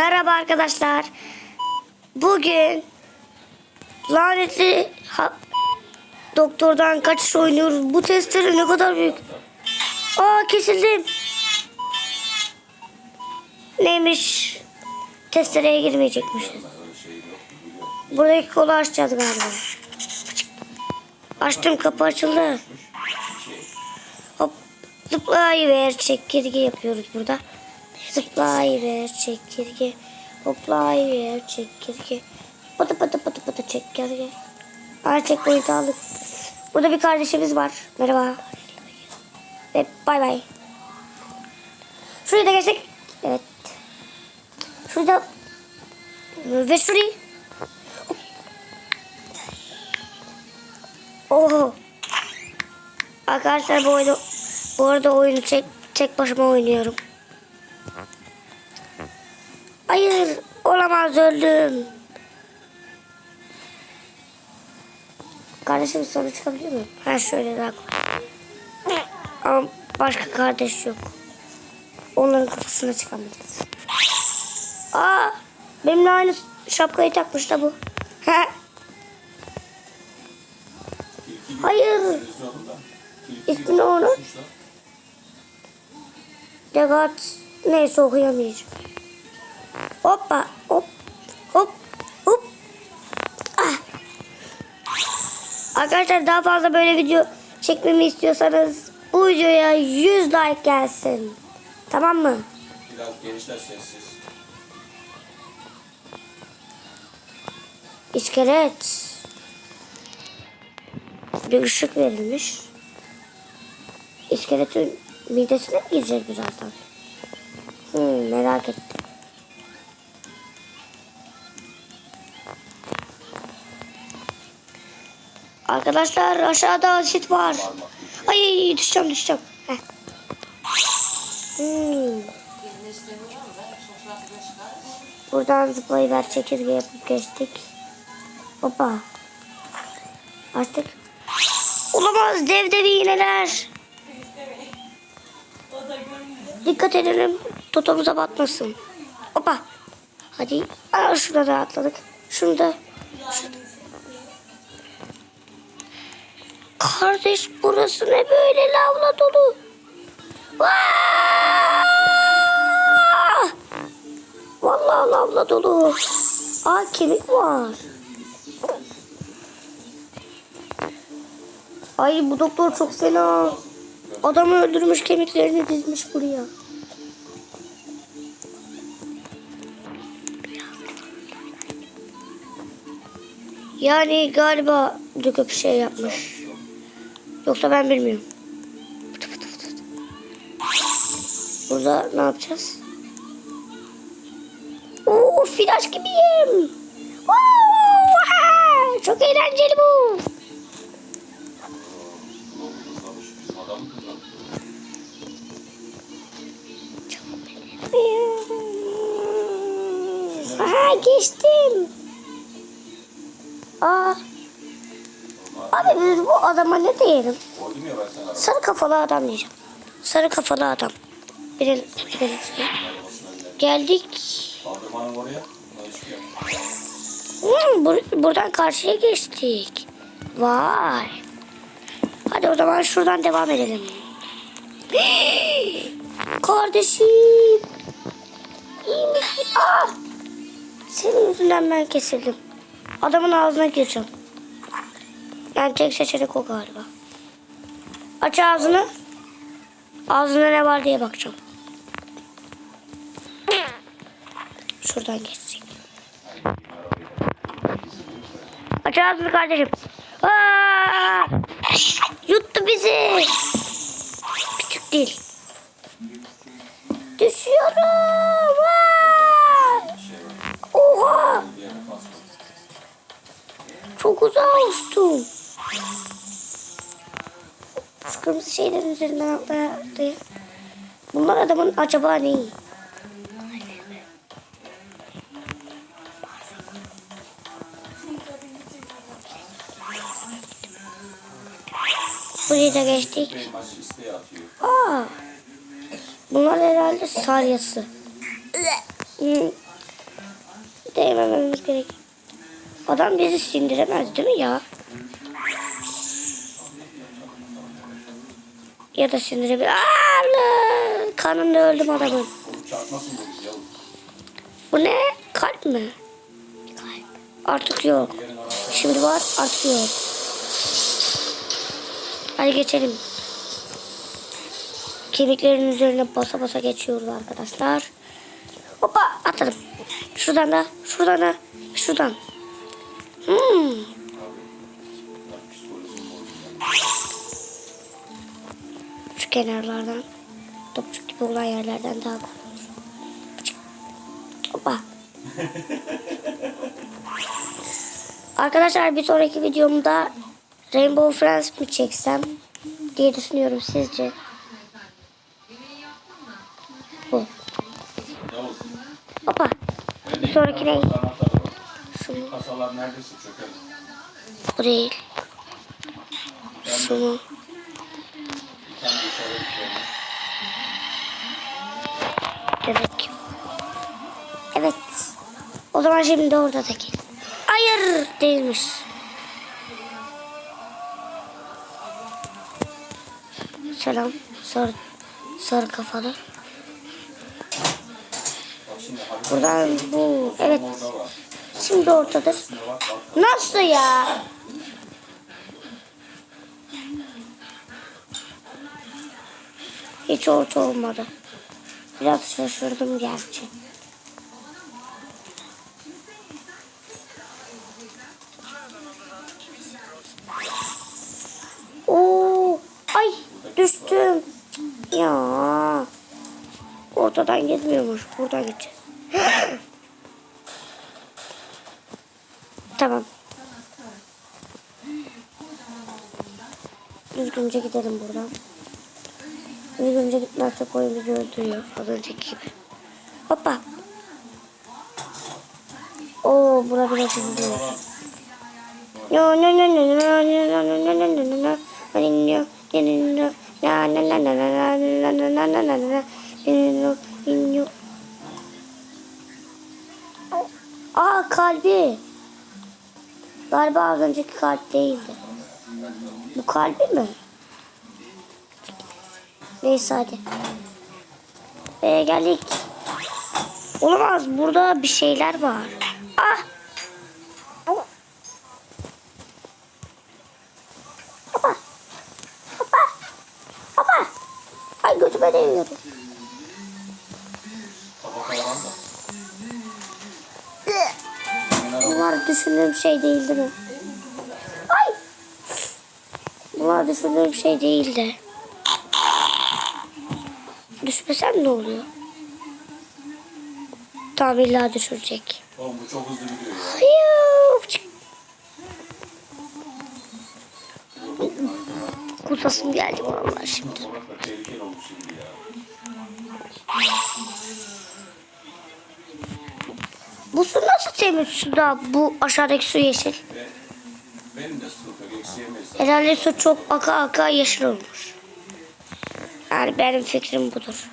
Merhaba arkadaşlar. Bugün lanetli doktordan kaçış oynuyoruz. Bu testere ne kadar büyük. Aa kesildim. Neymiş? Testereye girmeyecekmişiz. Buradaki kolu açacağız galiba. Açtım kapı açıldı. Hop zıplayıver çekirge yapıyoruz burada. Zıplayıver çekirge. Hoplayıver çekirge. Pıtı pıtı pıtı pıtı çekirge. Aa checkpoint aldık. Burada bir kardeşimiz var. Merhaba. Ve bay bay. Şuraya da geçtik. Evet. Şurada. Ve şurayı. Oho. Arkadaşlar bu oyunu bu arada oyunu tek tek başıma oynuyorum. Hayır, olamaz öldüm. Kardeşim sonra çıkabiliyor mu? Ha şöyle daha kolay. Ama başka kardeş yok. Onların kafasına çıkamayacağız. Aa, benimle aynı şapkayı takmış da bu. Ha. Hayır. İsmi ne onun? Degat. Neyse okuyamayacağım. Hoppa. Hop. Hop. Hop. Ah. Arkadaşlar daha fazla böyle video çekmemi istiyorsanız bu videoya 100 like gelsin. Tamam mı? Biraz gençler sessiz. İskelet. Bir ışık verilmiş. İskeletin midesine mi girecek birazdan? Hmm, merak ettim. Arkadaşlar aşağıda asit var. Ay düşeceğim düşeceğim. Hmm. Buradan zıplayıver çekirge yapıp geçtik. Hoppa. Açtık. Olamaz dev dev iğneler. Dikkat edelim. Totomuza batmasın. Hoppa. Hadi. Aa, şurada da atladık. Şunu da. şunu- Kardeş burası ne böyle lavla dolu. Vaa! Vallahi lavla dolu. Aa kemik var. Ay bu doktor çok fena. Adamı öldürmüş kemiklerini dizmiş buraya. Yani galiba döküp şey yapmış. Yoksa ben bilmiyorum. Fıtı fıtı fıtı. Burada ne yapacağız? Oo flash gibiyim. Oo, çok eğlenceli bu. Aha geçtim. Aa. Abi biz bu adama ne diyelim? Sarı kafalı adam diyeceğim. Sarı kafalı adam. Birin, birin. Geldik. Hmm, bur- buradan karşıya geçtik. Vay. Hadi o zaman şuradan devam edelim. Kardeşim. Aa! Senin yüzünden ben kesildim. Adamın ağzına gireceğim. Yani tek seçenek o galiba. Aç ağzını. Ağzında ne var diye bakacağım. Şuradan geçecek. Aç ağzını kardeşim. Aa! Yuttu bizi. Küçük değil. Düşüyorum. Oha. Çok uzağa uçtum. Kırmızı şeylerin üzerinden atlayayım. Bunlar adamın acaba ne? Burayı da geçtik. Aa, bunlar herhalde salyası. Hmm, Değmememiz gerek. Adam bizi sindiremez değil mi ya? Ya da sindirebilir. Aa, kanında öldüm adamın. Bu ne? Kalp mi? Kalp. Artık yok. Şimdi var artık yok. Hadi geçelim. Kemiklerin üzerine basa basa geçiyoruz arkadaşlar. Hoppa atladım. Şuradan da, şuradan da, şuradan. Hmm. Şu kenarlardan, topçuk gibi olan yerlerden daha kolay olur. Hoppa. Arkadaşlar bir sonraki videomda Rainbow Friends mi çeksem diye düşünüyorum sizce. Bu. Hoppa. Bir sonraki ne? Neredeyse çökelim. Bu değil. Ben Şunu. Yukarı gidiyorum. Evet. O zaman şimdi orada da gel. Hayır değilmiş. Selam. Sarı, sarı kafalı. Buradan bu. Evet. Şimdi ortadır. Nasıl ya? Hiç orta olmadı. Biraz şaşırdım gerçi. Oo, ay düştüm. Ya. Ortadan gitmiyormuş. Buradan gideceğiz. Tamam. Düzgünce gidelim buradan. Düzgünce gitmezsek oyun bizi öldürüyor. Az önceki gibi. Hoppa. Oo bura biraz hızlı. No no no no no no no no no no no no no no na na na na na na na na na na na na na Aa kalbi. Galiba az önceki kalp değildi. Bu kalbi mi? Neyse hadi. Ee, geldik. Olamaz. Burada bir şeyler var. Ah. Hoppa. Hoppa. Hoppa. Ay götüme araba. Bunlar düşündüğüm şey değildi mi? Ay! Bunlar düşündüğüm şey değildi. Düşmesem ne oluyor? Tamam illa düşürecek. Oğlum bu çok hızlı gidiyor ya. Geldi vallahi şimdi. Bu su nasıl temiz su da bu aşağıdaki su yeşil? Herhalde su çok aka aka yeşil olmuş. Yani benim fikrim budur.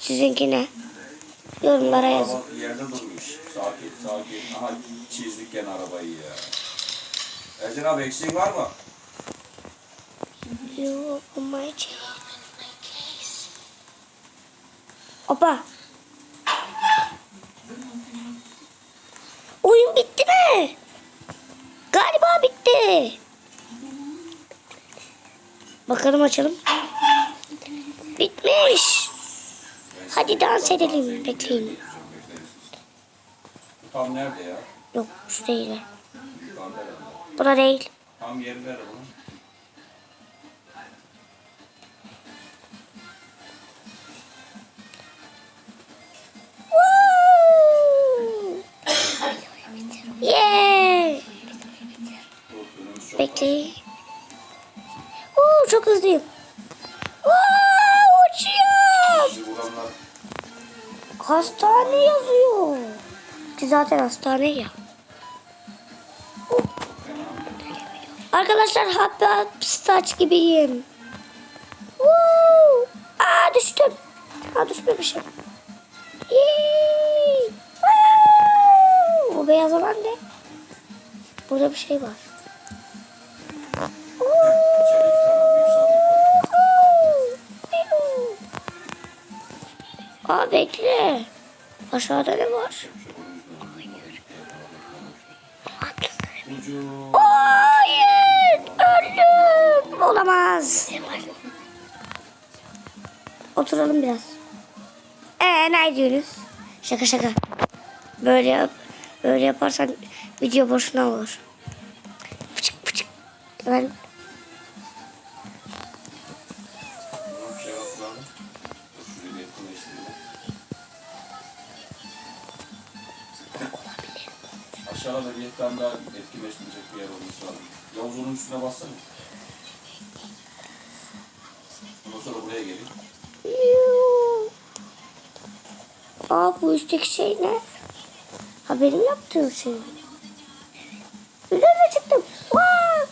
Sizinki ne? Yorumlara yazın. Araba yerde durmuş. Sakin sakin. Aha çizdik gene arabayı ya. Ercan abi eksiğin var mı? Yok ama hiç. Opa. Oyun bitti mi? Galiba bitti. Bakalım açalım. Bitmiş. Hadi dans edelim. Bekleyin. Tam nerede ya? Yok şu değil. Bura değil. Tam yeri nerede bunun? Yeah. Dur, zaten hastane ya. Arkadaşlar hapstaç gibiyim. Woo! Aa düştüm. Aa düşmemişim. Yee! O beyaz olan ne? Burada bir şey var. Aa bekle. Aşağıda ne var? Ucu. Hayır. Öldüm. Olamaz. Oturalım biraz. Ee ne diyorsunuz? Şaka şaka. Böyle yap. Böyle yaparsan video boşuna olur. Fıçık fıçık. Ben Bir tane daha etkileştirecek bir yer olması lazım. Yavuz onun üstüne bassana. Ondan sonra buraya gelin. Aa bu üstteki şey ne? Ha benim yaptığım şey. Üzerine çıktım. Vaa!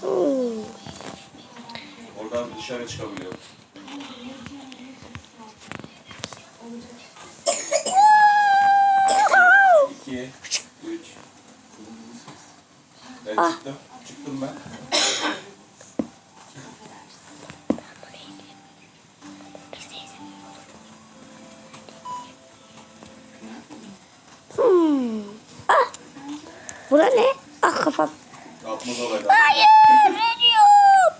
Hmm. Oradan dışarı çıkabiliyor. Üç. Ben Ah. çıktım. Çıktım ben. Hmm. Ah. Bura ne? Ah kafam. Atmaz olaydı. Hayır veriyorum.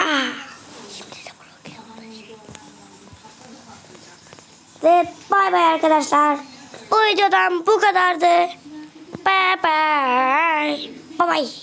Ah. Ve bay bay arkadaşlar. Bu videodan bu kadardı. Bye bye. Bye bye.